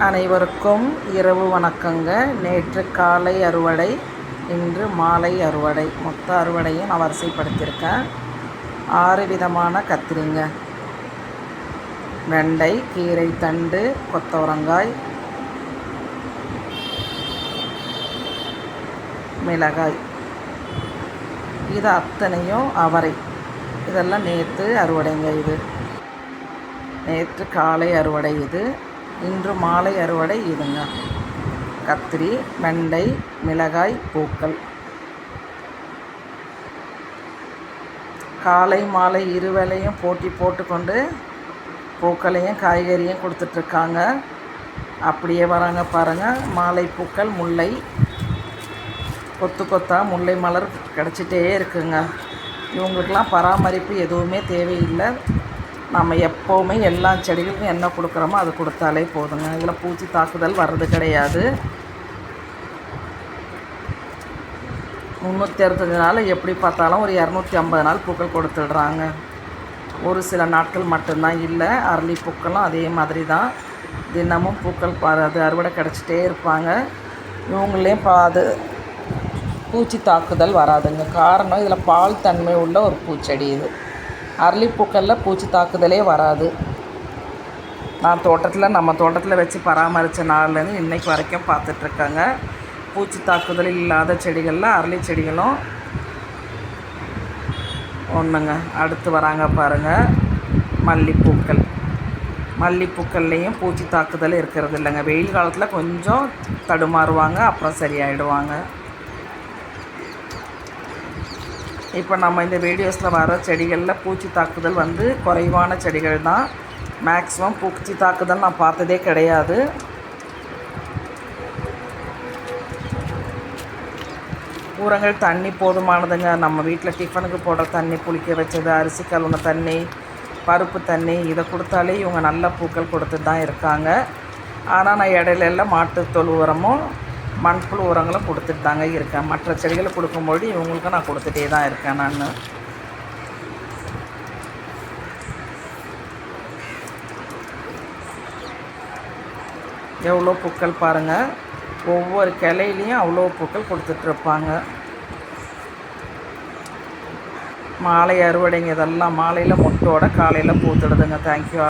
அனைவருக்கும் இரவு வணக்கங்க. நேற்று காலை அறுவடை இன்று மாலை அறுவடை. மொத்த அறுவடையும் நான் வரிசைப்படுத்தியிருக்கேன். ஆறு விதமான கத்திரிங்க. வெண்டை கீரை தண்டு கொத்தவரங்காய் மிளகாய். இது அத்தனையும் அவரை. இதெல்லாம் நேற்று அறுவடைங்க இது. நேற்று காலை அறுவடை இது. இன்று மாலை அறுவடை இதுங்க. கத்திரி வெண்டை மிளகாய் பூக்கள். காலை மாலை இருவேளையும் போட்டி போட்டுக்கொண்டு பூக்களையும் காய்கறியும் கொடுத்துட்ருக்காங்க. அப்படியே வராங்க பாருங்கள் மாலை பூக்கள் முல்லை. கொத்து கொத்தா முல்லை மலர் கிடச்சிட்டே இருக்குங்க. இவங்களுக்கெல்லாம் பராமரிப்பு எதுவுமே தேவையில்லை. நம்ம எப்போவுமே எல்லா செடிகளுக்கும் என்ன கொடுக்குறோமோ அது கொடுத்தாலே போதுங்க. இதில் பூச்சி தாக்குதல் வர்றது கிடையாது. முந்நூற்றி அறுபத்தஞ்சு நாள் எப்படி பார்த்தாலும் ஒரு இரநூத்தி ஐம்பது நாள் பூக்கள் கொடுத்துடுறாங்க. ஒரு சில நாட்கள் மட்டும்தான் இல்லை அரளி பூக்களும் அதே மாதிரி தான். தினமும் பூக்கள் அது அறுவடை கிடச்சிட்டே இருப்பாங்க. இவங்களையும் பாது பூச்சி தாக்குதல் வராதுங்க. காரணம் இதில் பால் தன்மை உள்ள ஒரு பூச்செடி இது. அரளிப்பூக்களில் பூச்சி தாக்குதலே வராது. நான் தோட்டத்தில் நம்ம தோட்டத்தில் வச்சு பராமரித்த நாள்லேருந்து இன்றைக்கு வரைக்கும் பார்த்துட்ருக்காங்க. பூச்சி தாக்குதல் இல்லாத செடிகளில் அரளி செடிகளும் ஒன்றுங்க அடுத்து வராங்க பாருங்கள் மல்லிப்பூக்கள். மல்லிப்பூக்கள்லேயும் பூச்சி தாக்குதல் இருக்கிறது இல்லைங்க. வெயில் காலத்தில் கொஞ்சம் தடுமாறுவாங்க அப்புறம் சரியாயிடுவாங்க. இப்போ நம்ம இந்த வீடியோஸில் வர செடிகளில் பூச்சி தாக்குதல் வந்து குறைவான செடிகள் தான். மேக்ஸிமம் பூச்சி தாக்குதல் நான் பார்த்ததே கிடையாது. உரங்கள் தண்ணி போதுமானதுங்க. நம்ம வீட்டில் டிஃபனுக்கு போடுற தண்ணி புளிக்க வச்சது அரிசி கழுவுன தண்ணி பருப்பு தண்ணி இதை கொடுத்தாலே இவங்க நல்ல பூக்கள் கொடுத்து தான் இருக்காங்க. ஆனால் நான் இடையில எல்லாம் மாட்டுத்தொழு உரமும் மண்புழு உரங்களும் கொடுத்துட்டு தாங்க இருக்கேன். மற்ற செடிகளை கொடுக்கும்பொழுது இவங்களுக்கும் நான் கொடுத்துட்டே தான் இருக்கேன் நான். எவ்வளோ பூக்கள் பாருங்கள் ஒவ்வொரு கிளையிலையும் அவ்வளோ பூக்கள் கொடுத்துட்ருப்பாங்க மாலை அறுவடைங்க இதெல்லாம் மாலையில் முட்டோட காலையில் பூத்துடுதுங்க. தேங்க்யூ